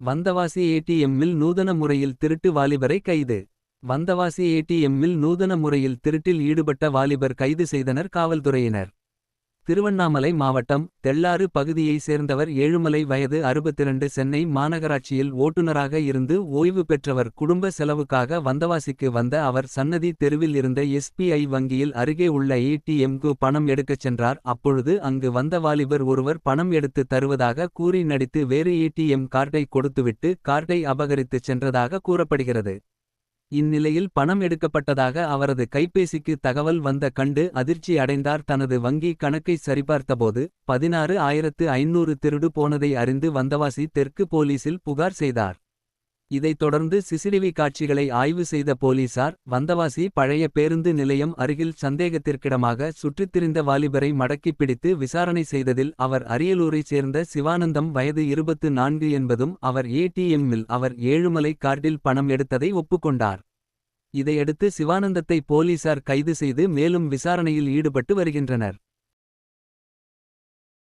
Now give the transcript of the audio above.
வந்தவாசி ஏடிஎம்மில் நூதன முறையில் திருட்டு வாலிபரை கைது. வந்தவாசி ஏடிஎம்மில் நூதன முறையில் திருட்டில் ஈடுபட்ட வாலிபர் கைது செய்தனர் காவல்துறையினர். திருவண்ணாமலை மாவட்டம் தெள்ளாறு பகுதியைச் சேர்ந்தவர் ஏழுமலை வயது 62 சென்னை மாநகராட்சியில் ஓட்டுநராக இருந்து ஓய்வு பெற்றவர் குடும்ப செலவுக்காக வந்தவாசிக்கு வந்த அவர் சன்னதி தெருவில் இருந்த எஸ்பிஐ வங்கியில் அருகே உள்ள ஏடிஎம்கு பணம் எடுக்கச் சென்றார். அப்பொழுது அங்கு வந்த வாலிபர் ஒருவர் பணம் எடுத்து தருவதாக கூறி நடித்து வேறு ஏடிஎம் கார்டை கொடுத்துவிட்டு கார்டை அபகரித்துச் சென்றதாக கூறப்படுகிறது. இந்நிலையில் பணம் எடுக்கப்பட்டதாக அவரது கைபேசிக்கு தகவல் வந்த கண்டு அதிர்ச்சி அடைந்தார். தனது வங்கி கணக்கை சரிபார்த்தபோது பதினாறு ஆயிரத்து ஐநூறு திருடு போனதை அறிந்து வந்தவாசி தெற்கு போலீசில் புகார் செய்தார். இதைத் தொடர்ந்து சிசிடிவி காட்சிகளை ஆய்வு செய்த போலீசார் வந்தவாசி பழைய பேருந்து நிலையம் அருகில் சந்தேகத்திற்கிடமாக சுற்றித்திரிந்த வாலிபரை மடக்கிப் பிடித்து விசாரணை செய்ததில் அவர் அரியலூரைச் சேர்ந்த சிவானந்தம் வயது இருபத்து நான்கு என்பதும் அவர் ஏடிஎம்மில் அவர் ஏழுமலை கார்டில் பணம் எடுத்ததை ஒப்புக்கொண்டார். இதையடுத்து சிவானந்தத்தை போலீசார் கைது செய்து மேலும் விசாரணையில் ஈடுபட்டு வருகின்றனர்.